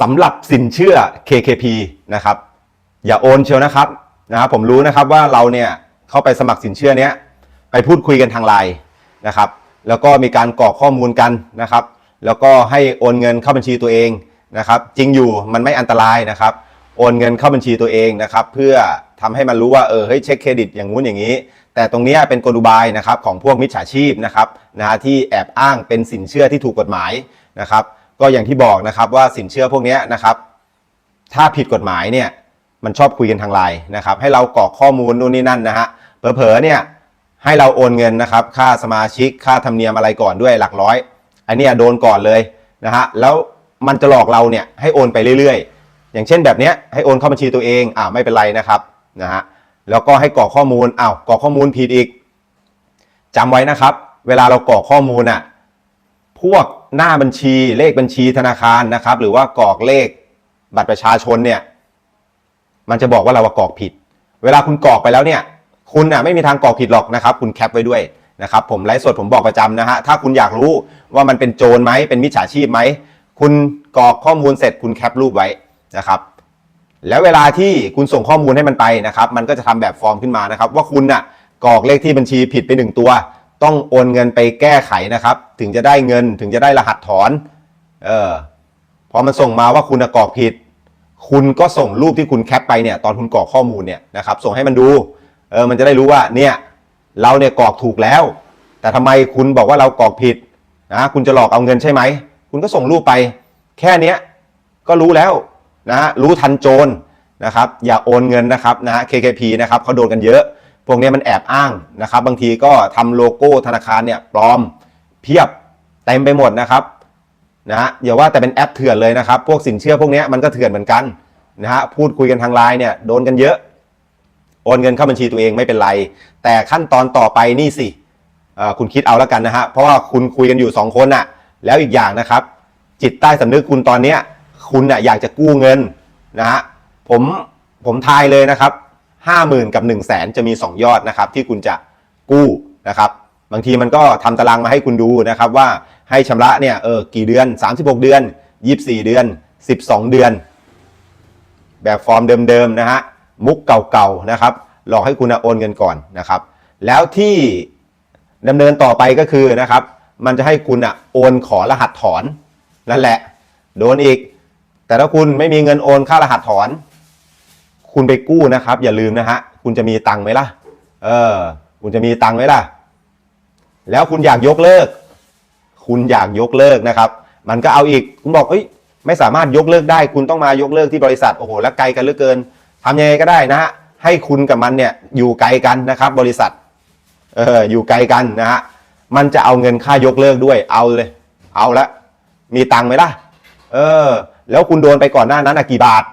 สำหรับสินเชื่อ KKP นะครับ อย่าโอนเชียวนะครับนะครับ ผมรู้นะครับว่าเราเนี่ยเข้าไปสมัครสินเชื่อเนี้ยไปพูดคุยกันทางไลน์นะครับ แล้วก็มีการกรอกข้อมูลกันนะครับ แล้วก็ให้โอนเงินเข้าบัญชีตัวเองนะครับ จริงอยู่มันไม่อันตรายนะครับ โอนเงินเข้าบัญชีตัวเองนะครับ เพื่อทำให้มันรู้ว่าเออเฮ้ยเช็คเครดิตอย่างงู้นอย่างนี้ แต่ตรงนี้เป็นกลอุบายนะครับของพวกมิจฉาชีพนะครับนะฮะที่แอบอ้างเป็นสินเชื่อที่ถูกกฎหมายนะครับ ก็อย่างที่บอกนะครับว่าสินเชื่อพวกนี้นะครับถ้าผิดกฎหมายเนี่ยมันชอบคุยกันทางไลน์นะครับให้เรากรอกข้อมูลนู่นนี่นั่นนะฮะเผลอๆเนี่ยให้เราโอนเงินนะครับค่าสมาชิกค่าธรรมเนียมอะไรก่อนด้วยหลักร้อยอันเนี้ยโดนก่อนเลยนะฮะแล้วมันจะหลอกเราเนี่ยให้โอนไปเรื่อยๆ อย่างเช่นแบบเนี้ยให้โอนเข้าบัญชีตัวเองอ่าไม่เป็นไรนะครับนะฮะแล้วก็ให้กรอกข้อมูลอ้าวกรอกข้อมูลผิดอีกจำไว้นะครับ เวลาเรากรอกข้อมูลอะ พวกหน้าบัญชีเลขบัญชีธนาคารนะครับ หรือว่ากรอกเลขบัตรประชาชนเนี่ย มันจะบอกว่าเราากรอกผิด เวลาคุณกรอกไปแล้วเนี่ย คุณอะไม่มีทางกรอกผิดหรอกนะครับ คุณแคปไว้ด้วยนะครับ ผมไลฟ์สดผมบอกประจำนะฮะถ้าคุณอยากรู้ว่ามันเป็นโจรไหมเป็นมิจฉาชีพไหมคุณกรอกข้อมูลเสร็จคุณแคปรูปไว้นะครับ แล้วเวลาที่คุณส่งข้อมูลให้มันไปนะครับ มันก็จะทำแบบฟอร์มขึ้นมานะครับ ว่าคุณน่ะกรอกเลขที่บัญชีผิดไปหนึ่งตัว ต้องโอนเงินไปแก้ไขนะครับ ถึงจะได้เงินถึงจะได้รหัสถอน เออพอมันส่งมาว่าคุณน่ะกรอกผิด คุณก็ส่งรูปที่คุณแคปไปเนี่ยตอนคุณกรอกข้อมูลเนี่ยนะครับส่งให้มันดูเออมันจะได้รู้ว่าเนี่ยเราเนี่ยกรอกถูกแล้ว แต่ทำไมคุณบอกว่าเรากรอกผิดนะคุณจะหลอกเอาเงินใช่ไหมคุณก็ส่งรูปไป แค่เนี้ยก็รู้แล้วนะฮะรู้ทันโจรนะครับ อย่าโอนเงินนะครับนะ KKP นะครับเขาโดนกันเยอะ พวกนี้มันแอบอ้างนะครับ บางทีก็ทำโลโก้ธนาคารเนี่ยปลอมเพียบเต็มไปหมดนะครับนะฮะอย่าว่าแต่เป็นแอปเถื่อนเลยนะครับ พวกสินเชื่อพวกนี้มันก็เถื่อนเหมือนกันนะฮะพูดคุยกันทางไลน์เนี่ยโดนกันเยอะโอนเงินเข้าบัญชีตัวเองไม่เป็นไร แต่ขั้นตอนต่อไปนี่สิคุณคิดเอาแล้วกันนะฮะเพราะว่าคุณคุยกันอยู่ 2 คนน่ะ แล้วอีกอย่างนะครับ จิตใต้สำนึกคุณตอนเนี้ยคุณน่ะอยากจะกู้เงินนะฮะผมผมทายเลยนะครับ ห้าหมื่นกับ1นึ่งแสนจะมี 2 ยอดนะครับที่คุณจะกู้นะครับบางทีมันก็ทำตารางมาให้คุณดูนะครับว่าให้ชำระเนี่ยเออกี่เดือน 36 เดือน 24 เดือน 12 เดือน แบบฟอร์มเดิมๆนะฮะมุกเก่าๆนะครับหลอกให้คุณโอนเงินก่อนนะครับ แล้วที่ดำเนินต่อไปก็คือนะครับ มันจะให้คุณอะโอนขอรหัสถอนนั่นแหละ โดนอีก แต่ถ้าคุณไม่มีเงินโอนค่ารหัสถอน คุณไปกู้นะครับ อย่าลืมนะฮะคุณจะมีตังค์ไหมล่ะ เออ คุณจะมีตังค์ไหมล่ะ แล้วคุณอยากยกเลิก คุณอยากยกเลิกนะครับ มันก็เอาอีกคุณบอกเอ้ยไม่สามารถยกเลิกได้ คุณต้องมายกเลิกที่บริษัทโอ้โหแล้วไกลกันเหลือเกินทำยังไงก็ได้นะฮะให้คุณกับมันเนี่ยอยู่ไกลกันนะครับ บริษัทเอออยู่ไกลกันนะฮะมันจะเอาเงินค่ายกเลิกด้วยเอาเลย เอาละมีตังค์ไหมล่ะ เออ แล้วคุณโดนไปก่อนหน้านั้นอะกี่บาท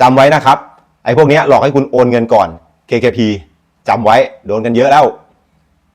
จำไว้นะครับ ไอ้พวกเนี้ยหลอกให้คุณโอนเงินก่อน KKP จำไว้โดนกันเยอะแล้ว